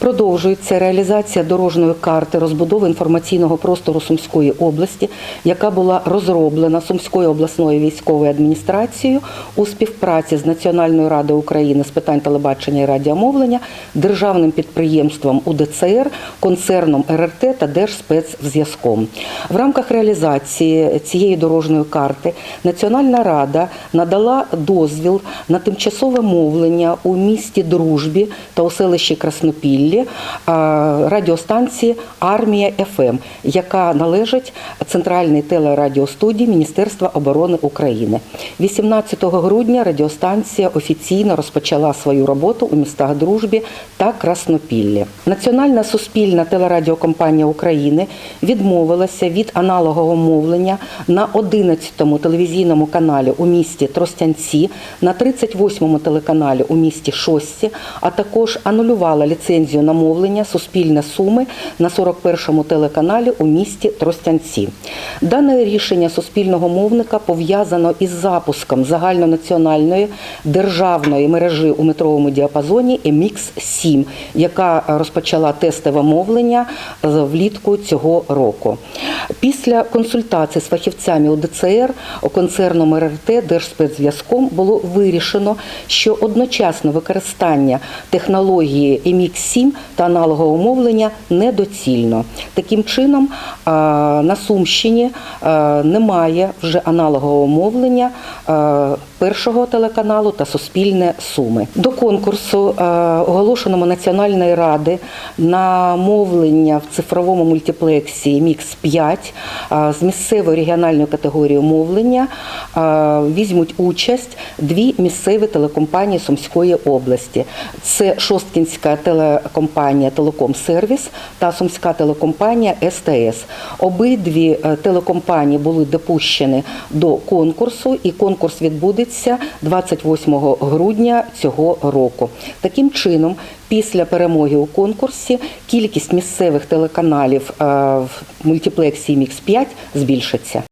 Продовжується реалізація дорожньої карти розбудови інформаційного простору Сумської області, яка була розроблена Сумською обласною військовою адміністрацією у співпраці з Національною радою України з питань телебачення і радіомовлення, державним підприємством УДЦР, концерном РРТ та Держспецзв'язком. В рамках реалізації цієї дорожньої карти Національна рада надала дозвіл на тимчасове мовлення у місті Дружбі та у селищі Краснопіллі а, радіостанції Армія ФМ, яка належить центральній телерадіостудії Міністерства оборони України. 18 грудня радіостанція офіційно розпочала свою роботу у містах Дружбі та Краснопіллі. Національна суспільна телерадіокомпанія України відмовилася від аналогового мовлення на 11-му телевізійному каналі у місті Тростянці, на 38-му телеканалі у місті Шості, а також анулювала ліцензію на мовлення Суспільне Суми на 41-му телеканалі у місті Тростянці. Дане рішення суспільного мовника пов'язано із запуском загальнонаціональної державної мережі у метровому діапазоні MX7, яка розпочала тестове мовлення влітку цього року. Після консультацій з фахівцями УДЦР концерном РРТ Держспецзв'язком було вирішено, що одночасне використання технології MX7 та аналогового мовлення недоцільно. Таким чином, на Сумщині немає вже аналогового мовлення першого телеканалу та Суспільне Суми. До конкурсу, а, оголошеного Національної ради на мовлення в цифровому мультиплексі Мікс 5 з місцевою регіональною категорією мовлення візьмуть участь дві місцеві телекомпанії Сумської області. Це Шосткінська телекомпанія Телеком Сервіс та Сумська телекомпанія СТС. Обидві е, телекомпанії були допущені до конкурсу, і конкурс відбудеться 28 грудня цього року. Таким чином, після перемоги у конкурсі кількість місцевих телеканалів е, в мультиплексі Мікс 5 збільшиться.